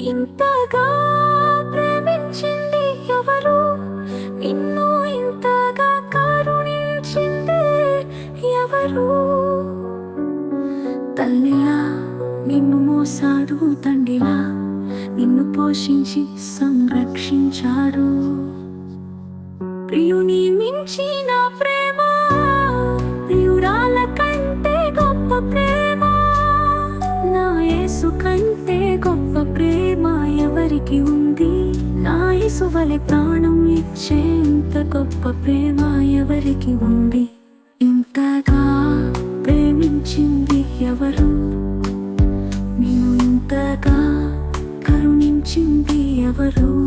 ఇంతగా ప్రేమించింది ఎవరు? నిన్ను ఇంతగా కరుణించింది ఎవరు? తల్లిలా నిన్ను మోసాడు తండ్రిలా నిన్ను పోషించి సంరక్షించారు. ప్రియుని మించిన ప్రేమ ప్రియురాల కంటే గొప్ప ప్రేమ నా యేసు కంటే గొప్ప ప్రేమ ఎవరికి ఉంది? నా యేసు వలె ప్రాణం ఇచ్చే ఇంత గొప్ప ప్రేమ ఎవరికి ఉంది? ఇంతగా ప్రేమించింది ఎవరు? నేను ఇంతగా కరుణించింది ఎవరు?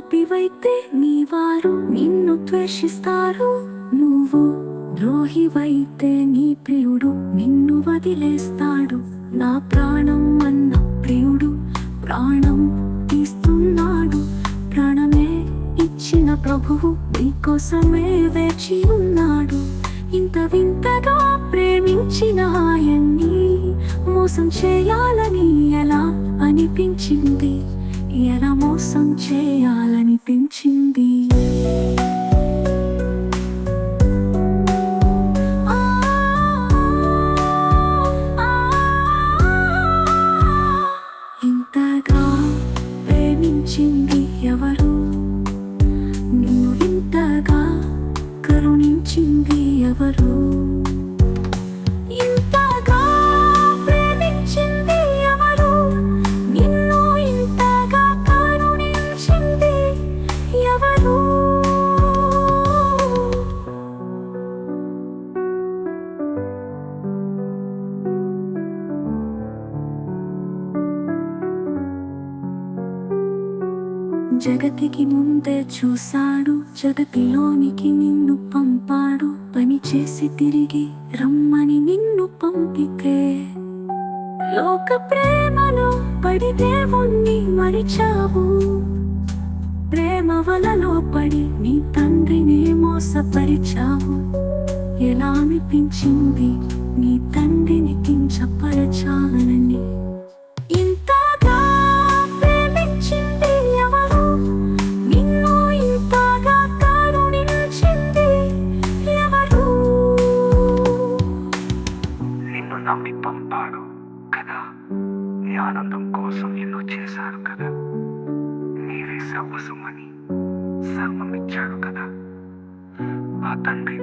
పాపివైతే నీ వారు నిన్ను ద్వేషిస్తారు. నువ్వు ద్రోహివైతే నీ ప్రియుడు నిన్ను వదిలేస్తాడు. నా ప్రాణం అన్న ప్రియుడు ప్రాణం తీస్తున్నాడు. ప్రాణమే ఇచ్చిన ప్రభువు నీకోసమే వేచి ఉన్నాడు. ఇంత వింతగా ప్రేమించిన ఆయన్ని మోసం చేయాలని ఎలా అనిపించింది? ఎలా మోసం చేయాలనిపించింది ఇంతగా ప్రేమించింది ఎవరు? నువ్వు ఇంతగా కరుణించింది ఎవరు? జగతికి ముందే చూశాడు. జగతిలోనికి నిన్ను పంపాడు. పని చేసి తిరిగి రమ్మని నిన్ను పంపితే. లోక ప్రేమలో పడి దేవుణ్ణి మరిచావు. ప్రేమ వలలో పడి నీ తండ్రిని మోసపరిచావు. ఎలా అనిపించింది నీ తండ్రిని కించపరచాలని? నమ్మి పంపాడు కదా. నీ ఆనందం కోసం ఎన్నో చేశాడు కదా. నీవే సర్వసుమని సర్వమిచ్చాడు కదా. ఆ తండ్రి